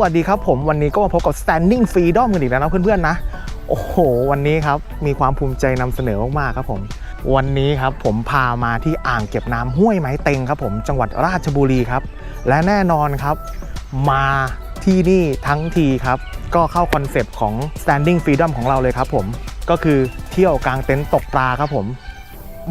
วัสดีครับผมวันนี้ก็มาพบกับ Standing Freedom กันอีกแล้วนะเพื่อนๆนะ โอ้โห วันนี้ครับ มีความภูมิใจนำเสนอมากๆครับผม วันนี้ครับผมพามาที่อ่างเก็บน้ำห้วยไม้เต็งครับผมจังหวัดราชบุรีครับ และแน่นอนครับ มาที่นี่ทั้งทีครับ ก็เข้าคอนเซปต์ของ Standing Freedom ของเราเลยครับผมก็คือเที่ยวกลางเต็นท์ตกปลาครับผม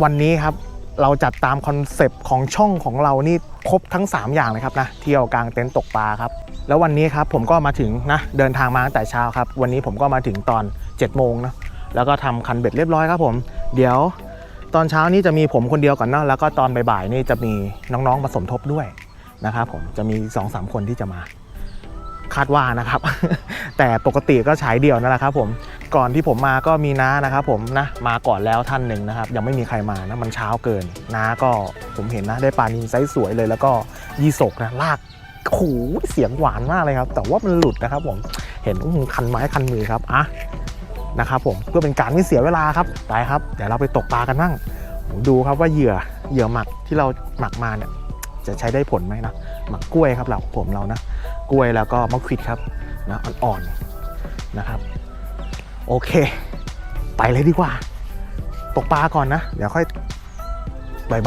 วันนี้ครับ เราจัดตามคอนเซปต์ของช่องของเรานี่ครบทั้ง 3 อย่างเลยครับนะเที่ยวกลางเต็นท์ตกปลาครับ แล้ววันนี้ครับผมก็มาถึงนะเดินทางมาตั้งแต่เช้าครับ วันนี้ผมก็มาถึงตอน7โมงนะแล้วก็ทำคันเบ็ดเรียบร้อยครับผม เดี๋ยวตอนเช้านี้จะมีผมคนเดียวก่อนนะแล้วก็ตอนบ่ายๆนี่จะมีน้องๆมาสมทบด้วยนะครับผมจะมี2อสคนที่จะมา คาดว่านะครับ แต่ปกติก็ฉายเดี่ยวนั่นแหละครับผม ก่อนที่ผมมาก็มีน้านะครับผมนะมาก่อนแล้วท่านหนึ่งนะครับ ยังไม่มีใครมานะมันเช้าเกินน้าก็ผมเห็นนะได้ปลานินไซส์สวยเลย แล้วก็ยีสกนะลากโอ้โหเสียงหวานมากเลยครับ แต่ว่ามันหลุดนะครับผมเห็นอื้อหือคันไม้คันมือครับอะนะครับผมเพื่อเป็นการไม่เสียเวลาครับไปครับเดี๋ยวเราไปตกปลากันบ้างดูครับว่าเหยื่อเหยื่อหมักที่เราหมักมาเนี่ยจะใช้ได้ผลไหมนะหมักกล้วยครับเราผมเรานะ กล้วยแล้วก็มะขวิดครับนะอ่อนๆนะครับ โอเค ไปเลยดีกว่า ตกปลาก่อนนะ เดี๋ยวค่อย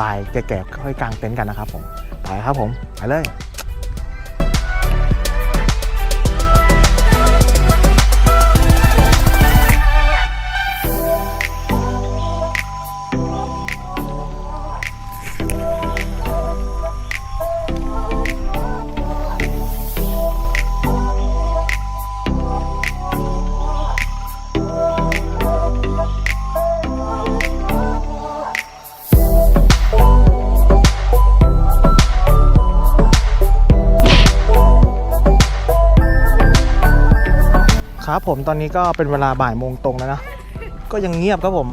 บายๆแก่ๆค่อยกางเต็นท์กันนะครับผม ไปครับผม ไปเลย ผมตอนนี้ก็เป็นเวลาบ่ายโมงตรงแล้วนะ ก็ยังเงียบครับผม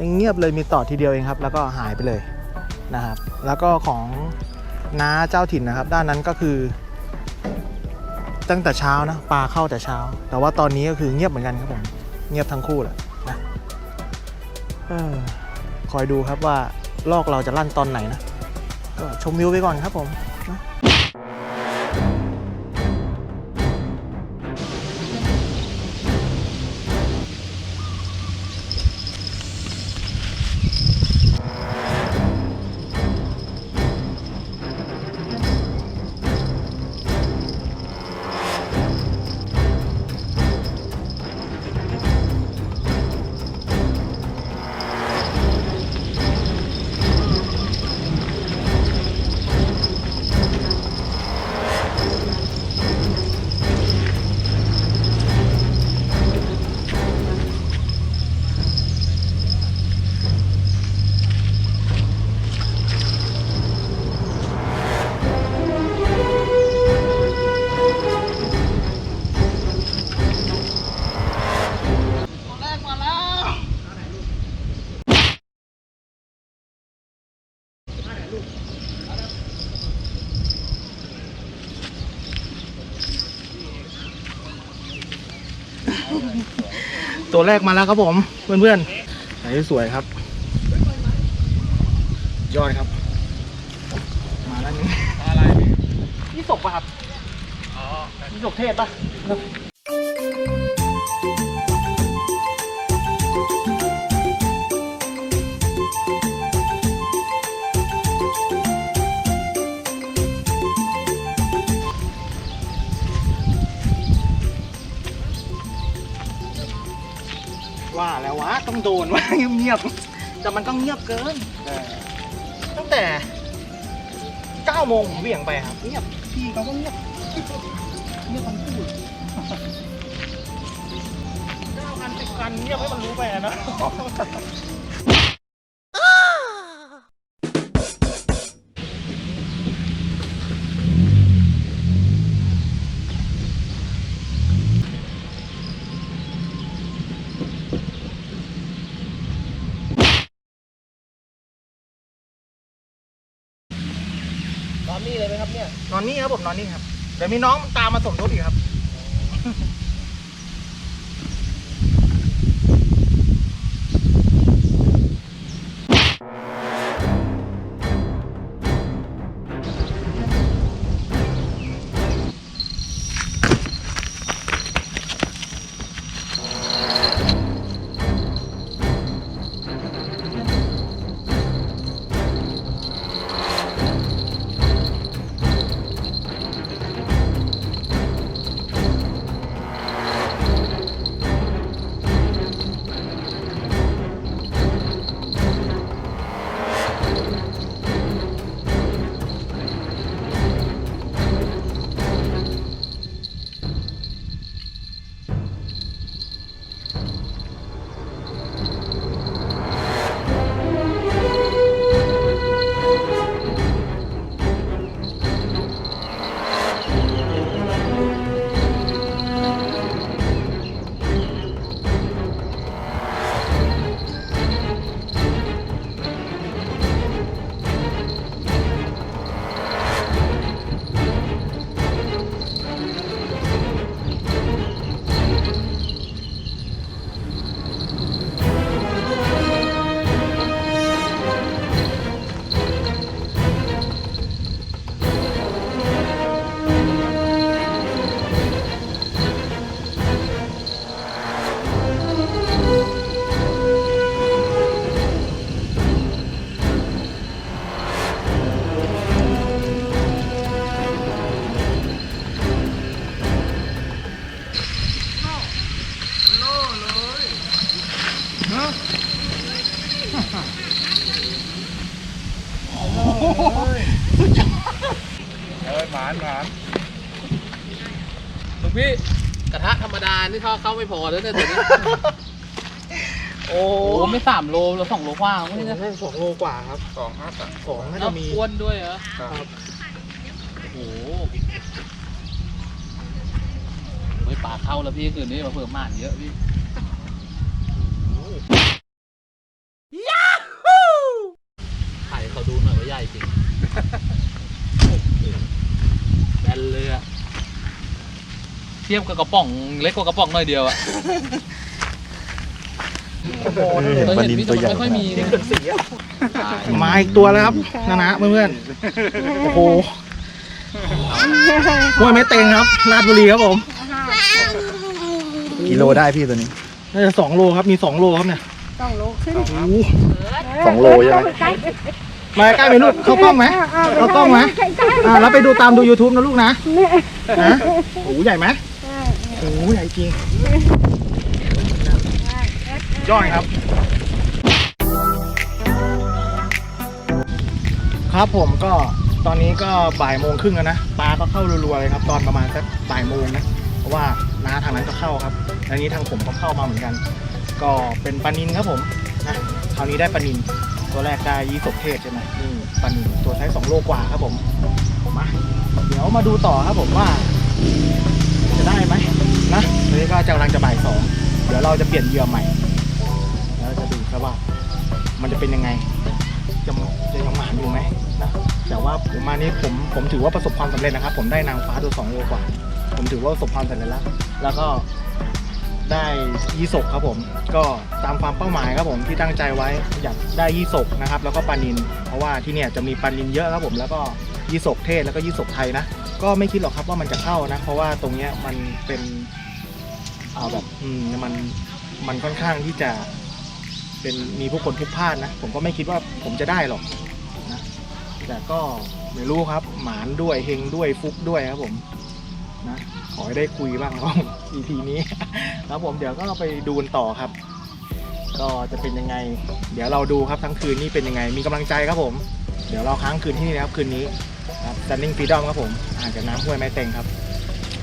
ยังเงียบเลยมีต่อทีเดียวเองครับ แล้วก็หายไปเลยนะครับ แล้วก็ของน้าเจ้าถิ่นนะครับ ด้านนั้นก็คือ ตั้งแต่เช้านะปลาเข้าแต่เช้า แต่ว่าตอนนี้ก็คือเงียบเหมือนกันครับผมเงียบทั้งคู่แหละนะออคอยดูครับว่าลอกเราจะลั่นตอนไหนนะก็ชมวิวไปก่อนครับผม ตัวแรกมาแล้วครับผมเพื่อนๆไหนสวยครับยอดครับ มาแล้วนี่อะไรนี่ศพป่ะครับอ๋อนี่ศพเทศป่ะ ต้องโดนว่าเงียบๆแต่มันก็เงียบเกิน ตั้งแต่9โมงผมเหวี่ยงไปครับเงียบพี่เขาก็เงียบเงียบทั้งคู่เก้าคันสิบคันเงียบให้มันรู้ไปอะนะ นี่เลยไหมครับเนี่ยนอนนี่ครับผมนอนนี่ครับเดี๋ยวมีน้องตามมาสมทบอีกครับ งพี่กระทะธรรมดา นี่ถ้าเข้าไม่พอแล้วเนี่ยตัวนี้ โอ้โอ้ไม่สามโลแล้วสองโลกว่าไม่นี่ใช่นะสองโลกว่าครับสองห้าสามสองน่าแล้จะวมีอ้วนด้วยเหรอ ครับ โอ้โหเฮ้ยปลาเข้าแล้วพี่คืนนี้มาเพิ่มม่านเยอะพี่ไข่เขาดูหน่อยว่าใหญ่จริงแบนเลยอะ เทียบกับกระป๋องเล็กกว่ากระป๋องหน่อยเดียวอะเคยเห็นพี่แต่มันไม่ค่อยมีนี่นะเกินสีอะตายมาอีกตัวแล้วครับนะนะเพื่อนๆโอ้โหห้วยไม้เต็งครับราชบุรีครับผมกิโลได้พี่ตัวนี้น่าจะสองโลครับมีสองโลครับเนี่ยต้องโลขึ้นโอ้โหสองโลใช่ไหมใกล้มาใกล้ไปลูกเข้ากล้องไหมเอากล้องไหมใกล้ใกล้อ่าแล้วไปดูตามดู YouTube นะลูกนะนะโอ้โหใหญ่ไหม โอ้โหใหญ่จริงยอดครับ ครับผมก็ตอนนี้ก็บ่ายโมงครึ่งแล้วนะปลาก็เข้ารัวๆเลยครับ ตอนประมาณสักบ่ายโมงนะเพราะว่าน้าทางนั้นก็เข้าครับแล้วนี้ทางผมก็เข้ามาเหมือนกัน ก็เป็นปลานินครับผมนะคราวนี้ได้ปลานินตัวแรกได้ยี่สกเทศใช่ไหมนี่ปลานินตัวไซส์สองโลกว่าครับผมมาเดี๋ยวมาดูต่อครับผมว่า จะได้ไหม จะกำลังจะบ่ายสองเดี๋ยวเราจะเปลี่ยนเหยื่อใหม่ แล้วจะดูครับว่ามันจะเป็นยังไง จะจะยังหมานอยู่ไหมนะแต่ว่าผมมานี้ผมผมถือว่าประสบความสำเร็จนะครับ ผมได้นางฟ้าตัวสองโลกว่า ผมถือว่าประสบความสำเร็จแล้ว แล้วก็ได้ยี่สกครับผม ก็ตามความเป้าหมายครับผมที่ตั้งใจไว้อยากได้ยี่สกนะครับ แล้วก็ปลานิน เพราะว่าที่เนี่ยจะมีปลานินเยอะครับผมแล้วก็ยี่สกเทศแล้วก็ยี่สกไทยนะก็ไม่คิดหรอกครับว่ามันจะเข้านะ เพราะว่าตรงเนี้ยมันเป็น เอาแบบอืมมันมันค่อนข้างที่จะ เป็นมีผู้คนพลุกพล่านนะผมก็ไม่คิดว่าผมจะได้หรอกนะแต่ก็ไม่รู้ครับ หมานด้วยเฮงด้วยฟุกด้วยครับผมนะขอให้ได้คุยบ้างครับ EP นี้ ครับผมเดี๋ยวก็ไปดูกันต่อครับ ก็จะเป็นยังไง เดี๋ยวเราดูครับทั้งคืนนี้เป็นยังไง มีกำลังใจครับผม เดี๋ยวเราค้างคืนที่นี่นะครับคืนนี้ครับ Standing Freedom ครับผมอ่านจากน้ำห้วยไม้เต็งครับ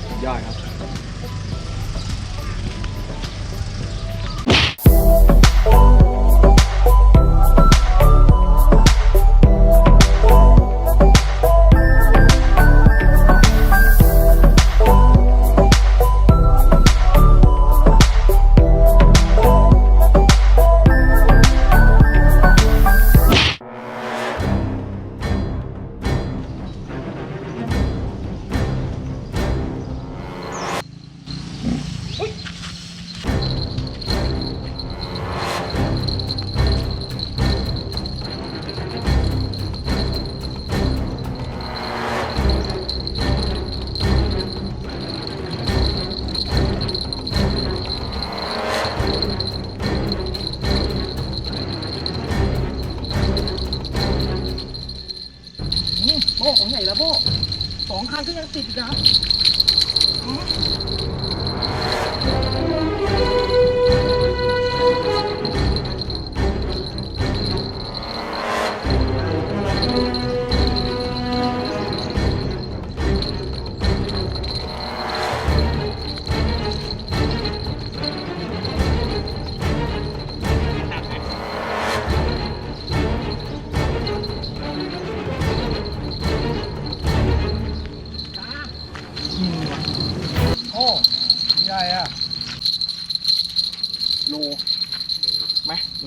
สุดยอดครับ สองคันก็ยังติดอีกนะ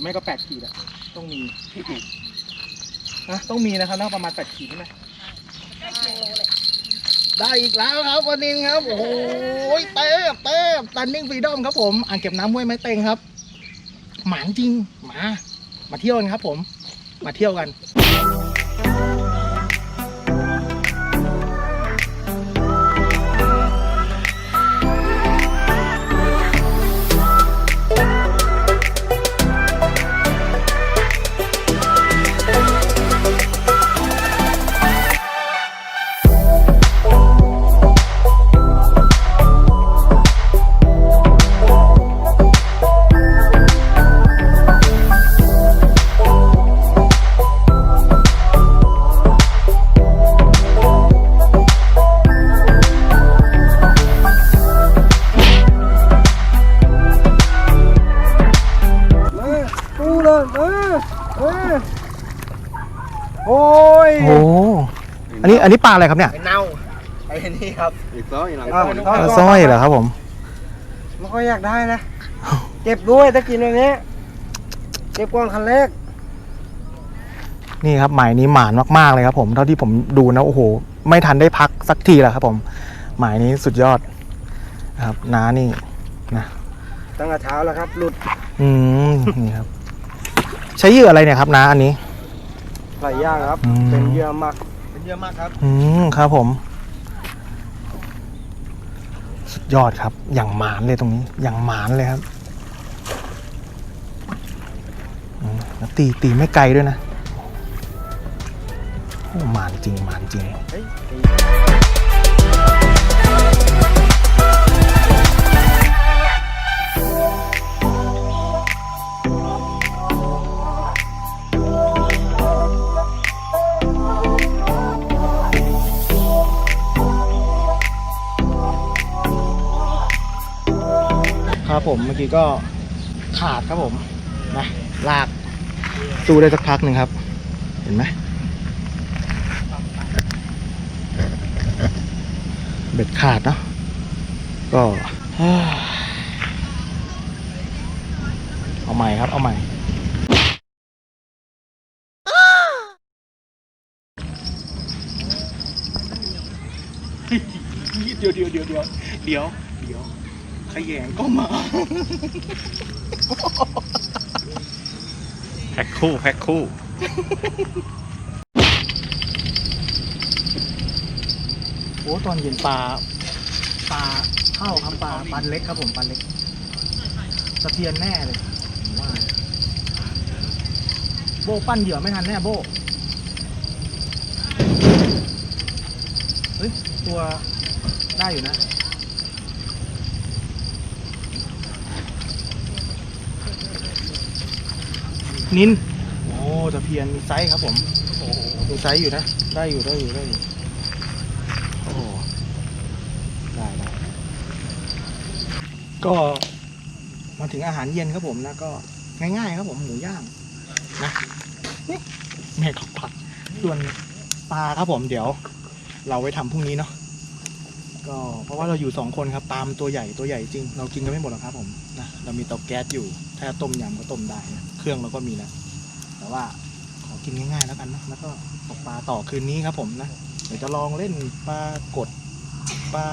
รือไม่ก็แปดขีดอะต้องมีนะต้องมีนะครับน่าประมาณแปดขีดใช่ไหมได้อีกแล้วครับวันนี้ครับ โอ้โหเต็มเต็มตันนิ่งฟรีดอมครับผมอ่างเก็บน้ำห้วยไม้เต็งครับ หมานจริงมา มาเที่ยวกันครับผม มาเที่ยวกัน อันนี้อันนี้ปลาอะไรครับเนี่ยไอ้เน่าไอ้นี่ครับอีกซ้อยหลังอ้าวปลาสร้อยเหรอครับผมมันก็อยากได้นะเก็บด้วยถ้ากินแบบนี้เก็บก่อนคันแรกนี่ครับหมายนี้หมานมากๆเลยครับ ผมเท่าที่ผมดูนะโอ้โห ไม่ทันได้พักสักทีแล้วครับผม หมายนี้สุดยอดนะครับน้านี่นะตั้งแต่เช้าแล้วครับหลุดอืมนี่ครับ ใช้เหยื่ออะไรเนี่ยครับน้าอันนี้หลายอย่างครับอืมเป็นเหยื่อหมัก เป็นเหยื่อหมักครับ อืมครับผม สุดยอดครับ อย่างหมานเลยตรงนี้ อย่างหมานเลยครับอืมแล้วตีตีไม่ไกลด้วยนะโอ้หมานจริงหมานจริง เฮ้ย ครับผมเมื่อกี้ก็ขาดครับผมนะลากสู้ได้สักพักหนึ่งครับ เห็นไหมเบ็ดขาดเนาะก็เอาใหม่ครับ เอาใหม่เดี๋ยวเดี๋ยวเดี๋ยวเดี๋ยวเดี๋ยวเดี๋ยว ขยงก็มาแพ็คคู่แพ็คคู่ โอ้ตอนเย็นปลาปลาเข้าครับปลาปลาเล็กครับผมปลาเล็กสะเพียนแน่เลยผมว่าโบปั้นเหยื่อไม่ทันแน่โบเฮ้ยตัวได้อยู่นะ นินโอ้ตะเพียนมีไซส์ครับผมโอ้มีไซส์อยู่นะ ได้อยู่ได้อยู่ได้อยู่โอ้ได้ได้ก็มาถึงอาหารเย็นครับผมนะก็ง่ายๆครับผมหมูย่างนะนี่แม่ของผักส่วนปลาครับผมเดี๋ยว เราไว้ทำพรุ่งนี้เนาะ ก็เพราะว่าเราอยู่สองคนครับปลามตัวใหญ่ตัวใหญ่จริง เรากินกันไม่หมดหรอกครับผมนะเรามีเตาแก๊สอยู่ ถ้าต้มยำก็ต้มได้นะเครื่องเราก็มีแล้วแต่ว่าขอกินง่ายๆแล้วกันนะแล้วก็ตกปลาต่อคืนนี้ครับผมนะเดี๋ยวจะลองเล่นปลากดปลา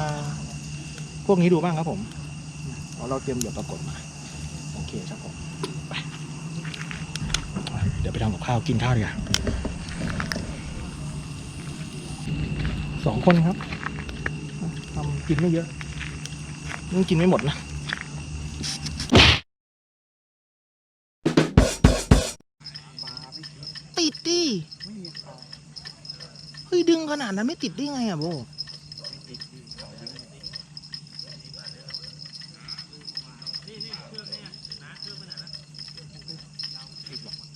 พวกนี้ดูบ้างครับผมเพราะเราเตรียมเหยื่อปลากดมาโอเคครับผมไปเดี๋ยวไปทำกับข้าวกินข้าวดีกว่าสองคนครับ กินไม่เยอะยังกินไม่หมดนะติดดิเฮ้ยดึงขนาดนั้นไม่ติดได้ไงอะโบ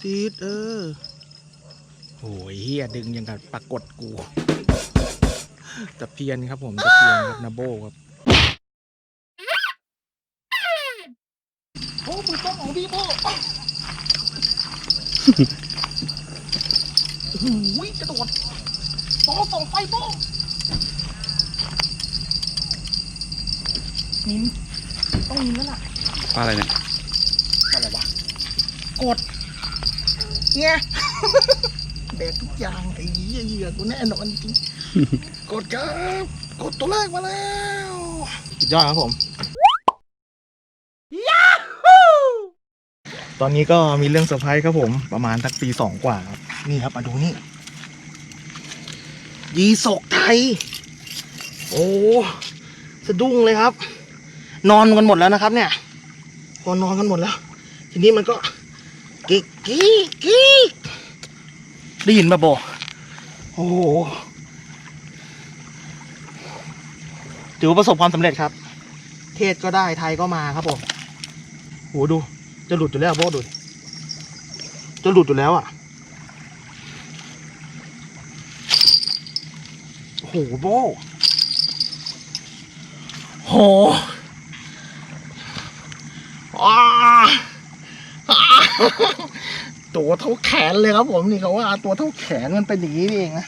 ติดเออโอ้ยเฮียดึงยังกับปรากฏกู ตะเพียนครับผมตะเพียนครับนาโบครับโอ้มือกล้องของพี่โบโอ้โหกระโดดโป๊ส่องไฟโป๊นินต้องนินแล้วล่ะปลาอะไรเนี่ย อะไรวะกดเนี่ย แดกทุกอย่างไอ้เหี้ยเหยื่อกูแน่นอนจริง กดครับ กดตัวแรกมาแล้วสุดยอดครับผม ตอนนี้ก็มีเรื่องเซอร์ไพรส์ครับผม ประมาณทักตีสองกว่าครับนี่ครับมาดูนี่ ยีศกไทย โอ้สะดุ้งเลยครับ นอนกันหมดแล้วนะครับ เนี่ย พอนอนกันหมดแล้ว ทีนี้มันก็กิ๊กกิ๊กกิ๊ก ได้ยินปะโบโอ้โหถือว่าประสบความสำเร็จครับ เทศก็ได้ไทยก็มาครับผมโหดู จะหลุดอยู่แล้วโบดูดิจะหลุดอยู่แล้วอะโอ้โหโบโหอ้าอ้า ตัวเท่าแขนเลยครับผมนี่เขาว่าตัวเท่าแขนมันเป็นอย่างนี้นี่เองนะ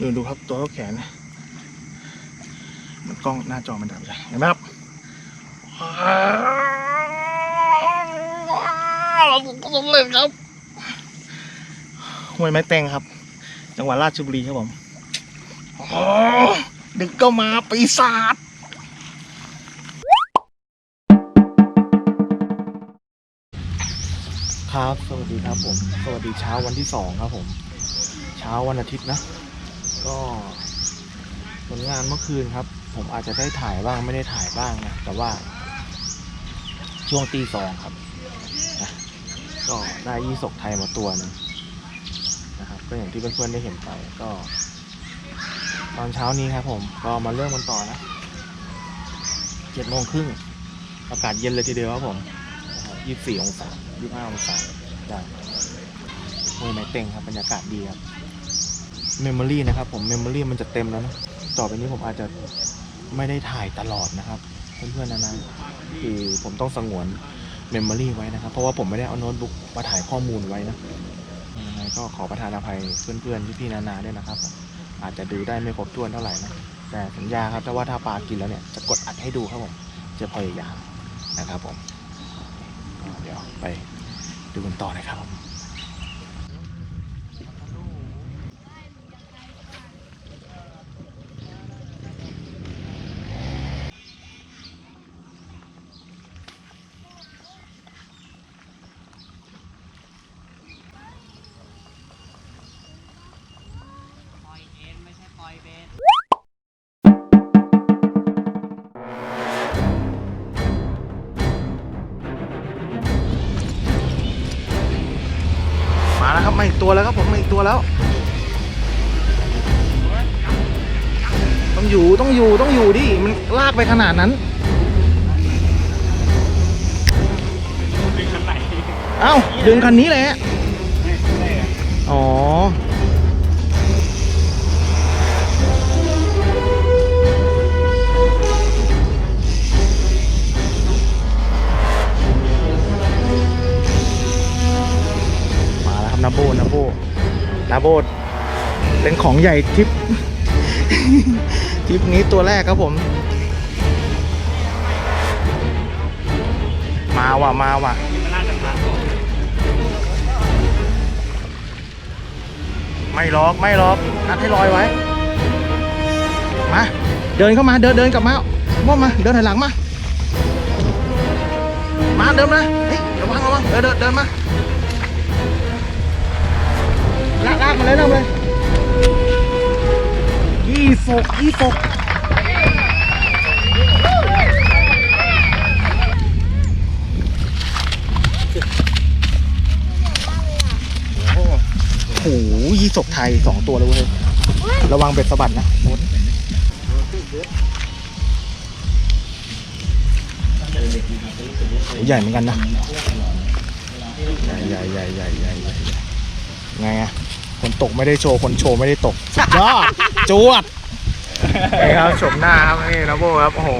ดูดูครับตัวเท่าแขนนะมันกล้องหน้าจอมันดับไปเห็นไหมครับเราสำเร็จครับห้วยไม้เต็งครับ จังหวัดราชบุรีครับผมอ๋อดึกก็มาปีศาจ ครับ สวัสดีครับผม สวัสดีเช้าวันที่สองครับผม เช้าวันอาทิตย์นะ ก็ผลงานเมื่อคืนครับ ผมอาจจะได้ถ่ายบ้างไม่ได้ถ่ายบ้างนะ แต่ว่า ช่วงตีสองครับนะก็ได้ยี่สกไทยมาตัวหนึงนะครับ ก็อย่างที่เพื่อนๆได้เห็นไป ก็ ตอนเช้านี้ครับผม ก็มาเริ่มกันต่อนะเจ็ดโมงครึ่งอากาศเย็นเลยทีเดียวครับผม ยี่สี่องศายี่ห้าองศาได้โอ้ยไม่เต็งครับบรรยากาศดีครับเมมโมรี่นะครับผมเมมโมรี่มันจะเต็มแล้วนะต่อไปนี้ผมอาจจะไม่ได้ถ่ายตลอดนะครับ เพื่อนๆนะนะคือผมต้องสงวนเมมโมรี่ไว้นะครับ เพราะว่าผมไม่ได้เอาโน้ตบุ๊กมาถ่ายข้อมูลไว้นะยังไงก็ขอประทานอภัยเพื่อนๆพี่ๆนานาด้วยนะครับ อาจจะดูได้ไม่ครบถ้วนเท่าไหร่นะแต่สัญญาครับถ้าว่าถ้าปลากินแล้วเนี่ยจะกดอัดให้ดูครับผมจะพยายามนะครับผม เดี๋ยวไปดูกันต่อนะครับผม แล้ว ต้องอยู่ต้องอยู่ต้องอยู่ดิ มันลากไปขนาดนั้น เอ้า ดึงคันนี้เลยฮะอ๋อมาแล้วครับนาโบนาโบาโบดเป็นของใหญ่ทริปทริปนี้ตัวแรกครับผม มาว่ะมาว่ะไม่ล็อกไม่ล็อกนัดให้ลอยไว้ มา เดินเข้ามาเดินเดินกลับมาโม่มา เดินถอยหลังมา มาเดินมาเฮ้ยระวังระวังเดินเดินเดินมา ลากมาเลยลากมาเลยยี่สกยี่สกโอ้โหยี่สกไทยสองตัวเลยเว้ยระวังเบ็ดสะบัดนะโอ้ใหญ่เหมือนกันนะ ใหญ่ใหญ่ใหญ่ใหญ่ใหญ่ใหญ่ไงอะ คนตกไม่ได้โชว์ คนโชว์ไม่ได้ตกสุดยอดจวดนี่ครับชมหน้าครับนี่นะโบครับ โอ้โห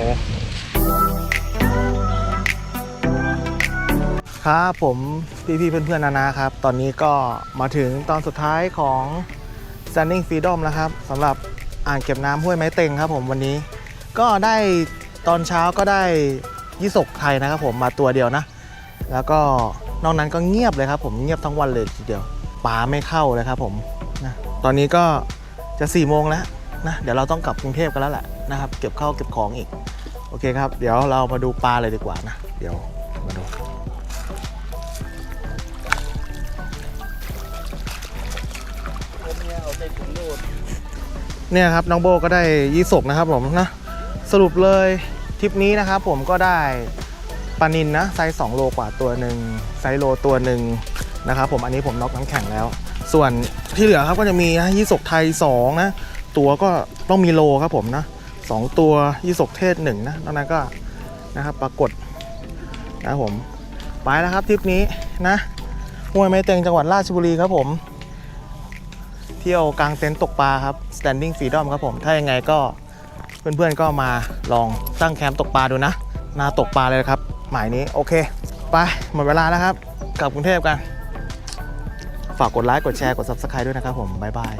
ครับผมพี่ๆเพื่อนๆนานาครับ ตอนนี้ก็มาถึงตอนสุดท้ายของ Standing Freedom แล้วครับสำหรับอ่างเก็บน้ำห้วยไม้เต็งครับผมวันนี้ ก็ได้ตอนเช้าก็ได้ยี่สกไทยนะครับผมมาตัวเดียวนะ แล้วก็นอกนั้นก็เงียบเลยครับผมเงียบทั้งวันเลยทีเดียว ปลาไม่เข้าเลยครับผมนะตอนนี้ก็จะ4ี่โมงแล้วนะเดี๋ยวเราต้องกลับกรุงเทพกันแล้วแหละนะครับ เก็บข้าวเก็บของอีก โอเคครับ เดี๋ยวเรามาดูปลาเลยดีกว่านะ เดี๋ยวมาดูเนี่ยครับน้องโบก็ได้ยี่สกนะครับผมนะสรุปเลยทริปนี้นะครับผมก็ได้ปลานินนะไซส์2โลกว่าตัวหนึ่งไซส์โลตัวหนึ่ง นะครับผมอันนี้ผมน็อกน้ำแข็งแล้ว ส่วนที่เหลือครับก็จะมีนะยี่สกไทย2นะตัวก็ต้องมีโลครับผมนะสองตัวยี่สกเทศหนึ่งนะนอกนั้นก็นะครับปรากฏนะผมไปแล้วครับทริปนี้นะห้วยไม้เต็งจังหวัดราชบุรีครับผม เที่ยวกลางเต็นท์ตกปลาครับ standing freedom ครับผมถ้ายังไงก็เพื่อนๆก็มาลองตั้งแคมป์ตกปลาดูนะนาตกปลาเลยครับ หมายนี้โอเค ไปหมดเวลาแล้วครับกลับกรุงเทพกัน ฝากกดไลค์กดแชร์กด subscribe ด้วยนะครับผมบ๊ายบาย